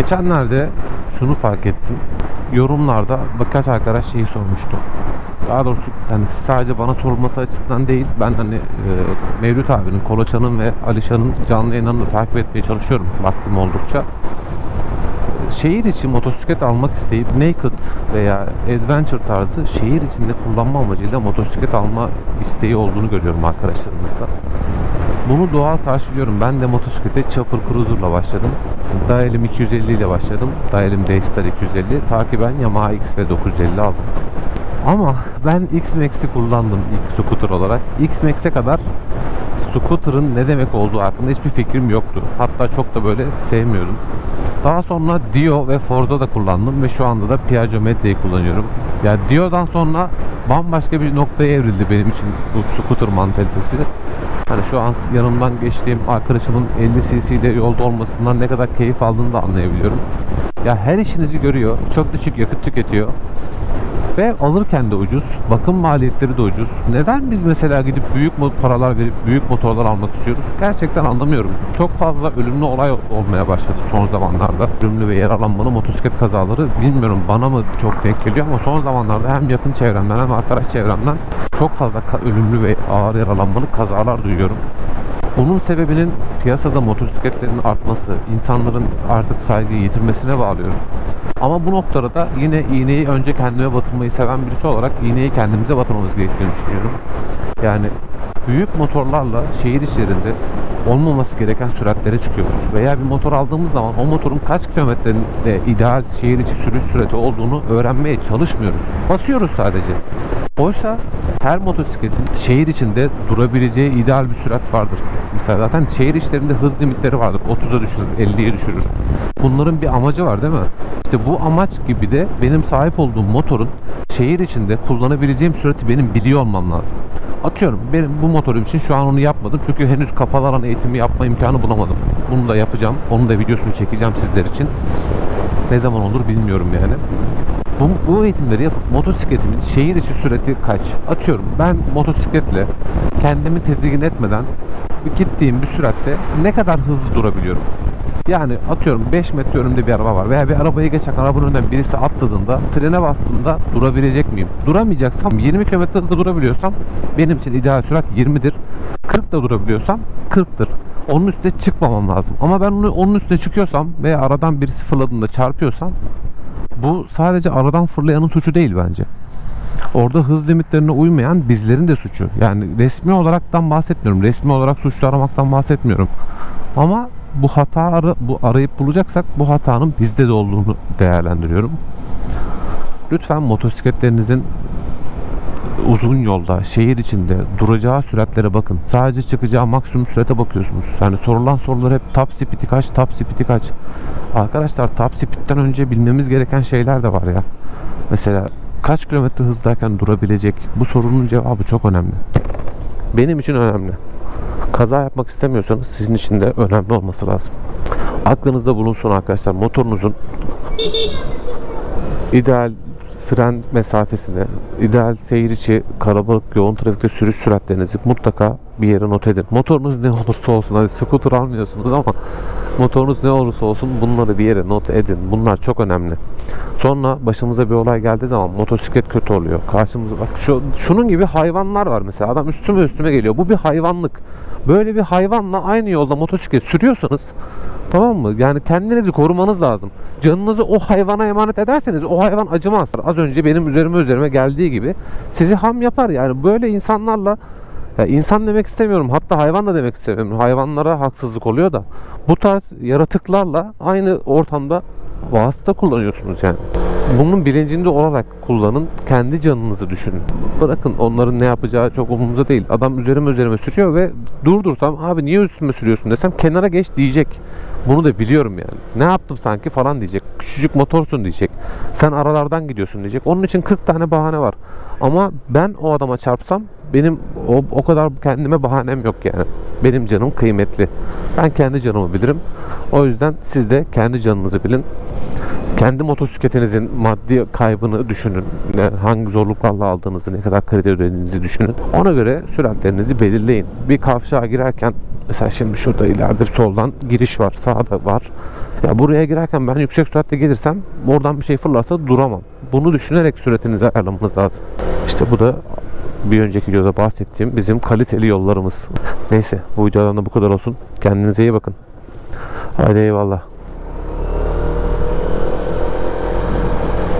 Geçenlerde şunu fark ettim. Yorumlarda birkaç arkadaş şeyi sormuştu. Daha doğrusu yani sadece bana sorulması açısından değil. Ben hani e, Mevlüt abinin, Koloçan'ın ve Alişan'ın canlı yayınlarını takip etmeye çalışıyorum vaktim oldukça. Şehir içi motosiklet almak isteyip naked veya adventure tarzı şehir içinde kullanma amacıyla motosiklet alma isteği olduğunu görüyorum arkadaşlarımızda. Bunu doğal karşılıyorum. Ben de motosiklete Chopper Cruiser'la başladım. Dial'im 250 ile başladım. Dial'im Daystar 250. Takiben Yamaha X ve 950 aldım. Ama ben X-Max'i kullandım ilk scooter olarak. X-Max'e kadar scooter'ın ne demek olduğu hakkında hiçbir fikrim yoktu. Hatta çok da böyle sevmiyordum. Daha sonra Dio ve Forza da kullandım ve şu anda da Piaggio Media'yı kullanıyorum. Ya Dio'dan sonra bambaşka bir noktaya evrildi benim için bu scooter mantalitesi. Hani şu an yanımdan geçtiğim arkadaşımın 50 cc ile yolda olmasından ne kadar keyif aldığını da anlayabiliyorum. Ya her işinizi görüyor. Çok düşük yakıt tüketiyor. Ve alırken de ucuz. Bakım maliyetleri de ucuz. Neden biz mesela gidip büyük paralar verip büyük motorlar almak istiyoruz? Gerçekten anlamıyorum. Çok fazla ölümlü olay olmaya başladı son zamanlarda. Ölümlü ve yaralanmalı motosiklet kazaları bilmiyorum bana mı çok denk geliyor ama son zamanlarda hem yakın çevremden hem arkadaş çevremden çok fazla ölümlü ve ağır yaralanmalı kazalar duyuyorum. Bunun sebebinin piyasada motosikletlerin artması, insanların artık saygıyı yitirmesine bağlıyorum. Ama bu noktada da yine iğneyi önce kendime batırmayı seven birisi olarak iğneyi kendimize batırmamız gerektiğini düşünüyorum. Yani büyük motorlarla şehir içlerinde olmaması gereken süratlere çıkıyoruz. Veya bir motor aldığımız zaman o motorun kaç kilometrenin de ideal şehir içi sürüş sürati olduğunu öğrenmeye çalışmıyoruz. Basıyoruz sadece. Oysa her motosikletin şehir içinde durabileceği ideal bir sürat vardır. Mesela zaten şehir içlerinde hız limitleri vardır. 30'a düşürür, 50'ye düşürür. Bunların bir amacı var değil mi? İşte bu amaç gibi de benim sahip olduğum motorun şehir içinde kullanabileceğim sürati benim biliyor olmam lazım. Atıyorum benim bu motorum için şu an onu yapmadım. Çünkü henüz kapalı alan eğitimi yapma imkanı bulamadım. Bunu da yapacağım. Onun da videosunu çekeceğim sizler için. Ne zaman olur bilmiyorum yani. Bu, bu eğitimleri yapıp motosikletimin şehir içi sürati kaç? Atıyorum ben motosikletle kendimi tedirgin etmeden gittiğim bir süratte ne kadar hızlı durabiliyorum? Yani atıyorum 5 metre önümde bir araba var veya bir arabayı geçen arabanın önünden birisi atladığında frene bastığında durabilecek miyim? Duramayacaksam 20 km hızla durabiliyorsam benim için ideal sürat 20'dir. 40 da durabiliyorsam 40'tır. Onun üstüne çıkmamam lazım. Ama ben onu onun üstüne çıkıyorsam veya aradan birisi fırladığında çarpıyorsam bu sadece aradan fırlayanın suçu değil bence. Orada hız limitlerine uymayan bizlerin de suçu. Yani resmi olaraktan bahsetmiyorum. Resmi olarak suçlu aramaktan bahsetmiyorum. Ama bu hata ara- bu arayıp bulacaksak bu hatanın bizde de olduğunu değerlendiriyorum. Lütfen motosikletlerinizin uzun yolda, şehir içinde duracağı süratlere bakın. Sadece çıkacağı maksimum sürate bakıyorsunuz. Yani sorulan sorular hep top speed'i kaç, top speed'i kaç. Arkadaşlar top speed'den önce bilmemiz gereken şeyler de var ya. Mesela kaç kilometre hızdayken durabilecek? Bu sorunun cevabı çok önemli. Benim için önemli. Kaza yapmak istemiyorsanız sizin için de önemli olması lazım. Aklınızda bulunsun arkadaşlar. Motorunuzun ideal fren mesafesini, ideal seyir içi kalabalık yoğun trafikte sürüş süratlerinizi mutlaka bir yere not edin. Motorunuz ne olursa olsun, hadi scooter almıyorsunuz ama motorunuz ne olursa olsun bunları bir yere not edin. Bunlar çok önemli. Sonra başımıza bir olay geldiği zaman motosiklet kötü oluyor. Karşımıza bak şu şunun gibi hayvanlar var mesela. Adam üstüme üstüme geliyor. Bu bir hayvanlık. Böyle bir hayvanla aynı yolda motosiklet sürüyorsanız Tamam mı? Yani kendinizi korumanız lazım. Canınızı o hayvana emanet ederseniz o hayvan acımaz. Az önce benim üzerime üzerime geldiği gibi sizi ham yapar. Yani böyle insanlarla ya insan demek istemiyorum. Hatta hayvan da demek istemiyorum. Hayvanlara haksızlık oluyor da bu tarz yaratıklarla aynı ortamda vasıta kullanıyorsunuz yani. Bunun bilincinde olarak kullanın. Kendi canınızı düşünün. Bırakın onların ne yapacağı çok umurumuzda değil. Adam üzerime üzerime sürüyor ve durdursam abi niye üstüme sürüyorsun desem kenara geç diyecek. Bunu da biliyorum yani. Ne yaptım sanki falan diyecek. Küçücük motorsun diyecek. Sen aralardan gidiyorsun diyecek. Onun için 40 tane bahane var. Ama ben o adama çarpsam benim o, o kadar kendime bahanem yok yani. Benim canım kıymetli. Ben kendi canımı bilirim. O yüzden siz de kendi canınızı bilin. Kendi motosikletinizin maddi kaybını düşünün. Yani hangi zorluklarla aldığınızı, ne kadar kredi ödediğinizi düşünün. Ona göre süratlerinizi belirleyin. Bir kavşağa girerken mesela şimdi şurada ileride soldan giriş var, sağda var. Ya buraya girerken ben yüksek süratle gelirsem oradan bir şey fırlarsa duramam. Bunu düşünerek süratinizi ayarlamanız lazım. İşte bu da bir önceki videoda bahsettiğim bizim kaliteli yollarımız. Neyse bu videodan da bu kadar olsun. Kendinize iyi bakın. Hadi eyvallah.